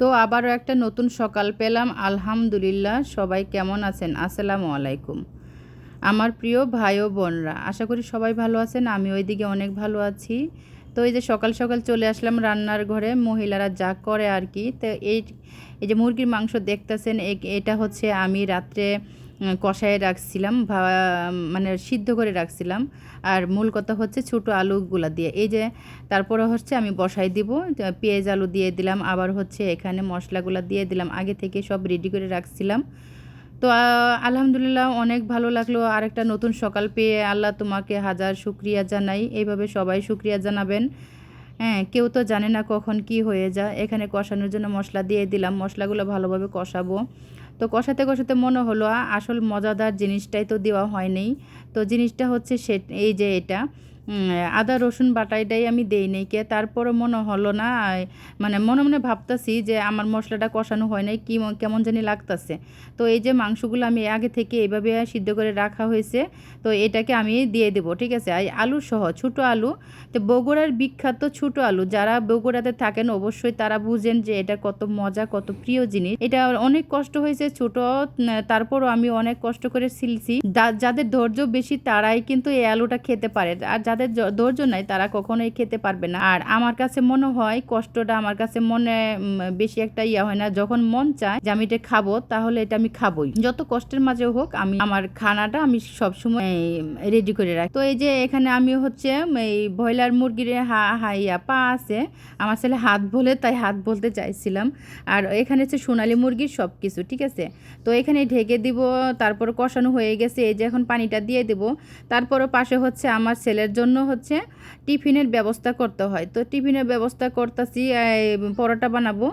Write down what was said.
তো আবারও একটা নতুন সকাল পেলাম। আলহামদুলিল্লাহ, সবাই কেমন আছেন? আসসালামু আলাইকুম। আমার প্রিয় ভাই ও বোনরা, আশা করি সবাই ভালো আছেন আমি ওইদিকে অনেক ভালো আছি। তো এই যে সকাল সকাল চলে আসলাম রান্নার ঘরে, মহিলারা যা করে আর কি। তো এই এই যে মুরগির মাংস দেখতেছেন এটা হচ্ছে আমি রাত্রে কষায় রাখছিলাম মানে সিদ্ধ করে রাখছিলাম। আর মূল কথা হচ্ছে ছোটো আলুগুলা দিয়ে। এই যে তারপরে হচ্ছে আমি বসাই দিব পেঁয়াজ আলু দিয়ে দিলাম, আবার হচ্ছে এখানে মশলাগুলো দিয়ে দিলাম, আগে থেকে সব রেডি করে রাখছিলাম। তো আলহামদুলিল্লাহ অনেক ভালো লাগল, আরেকটা নতুন সকাল পেয়ে। আল্লাহ তোমাকে হাজার শুক্রিয়া জানাই। এইভাবে সবাই শুক্রিয়া জানাবেন। হ্যাঁ কেউ তো জানে না কখন কি হয়ে যায়। এখানে কষানোর জন্য মশলা দিয়ে দিলাম, মশলাগুলো ভালোভাবে কষাবো। তো কষাতে কষাতে মনে হলো আসল মজাদার জিনিসটাই তো দেওয়া হয়নি। তো জিনিসটা হচ্ছে সে, এই যে এটা। আদা, রসুন বাটাইটাই আমি দেই নাই কে। তারপরে মনে হলো না মানে মনে মনে ভাবতাছি যে আমার মশলাটা কষানো হয় নাই, কি কেমন জানি লাগতাছে। তো এই যে মাংসগুলো আমি আগে থেকে এইভাবে সিদ্ধ করে রাখা হয়েছে, তো এটাকে আমি দিয়ে দেবো, ঠিক আছে? আলু সহ, ছোটো আলু। তো বগুড়ার বিখ্যাত ছোটো আলু, যারা বগুড়াতে থাকেন অবশ্যই তারা বুঝেন যে এটা কত মজা, কত প্রিয় জিনিস। এটা অনেক কষ্ট হয়েছে ছোট তারপরও আমি অনেক কষ্ট করে সিলছি। যাদের ধৈর্য বেশি তারাই কিন্তু এই আলুটা খেতে পারে। আর যাদের জ- ধৈর্য নাই তারা কখনোই খেতে পারবে না। আর আমার কাছে মনে হয় কষ্টটা আমার কাছে মনে বেশি একটা ইয়া হয় না। যখন মন চায় যে আমি এটা খাব, তাহলে এটা আমি খাবোই। যত কষ্টের মাঝে হোক, আমি, আমার খানাটা আমি সবসময় রেডি করে রাখি। তো এই যে এখানে আমি হচ্ছে এই ব্রয়লার মুরগির হা হাইয়া পা আছে। আমার ছেলে হাত বলে, তাই হাত বলতে চাইছিলাম। আর এখানে হচ্ছে সোনালি মুরগির সব কিছু ঠিক আছে? তো এখানে ঢেকে দিব, তারপর কষানো হয়ে গেছে। এই যে এখন পানিটা দিয়ে দিব। তারপরও পাশে হচ্ছে আমার ছেলের জন্য হচ্ছে টিফিনের ব্যবস্থা করতে হয়। তো টিফিনের ব্যবস্থা করতেছি পরোটা বানাবো।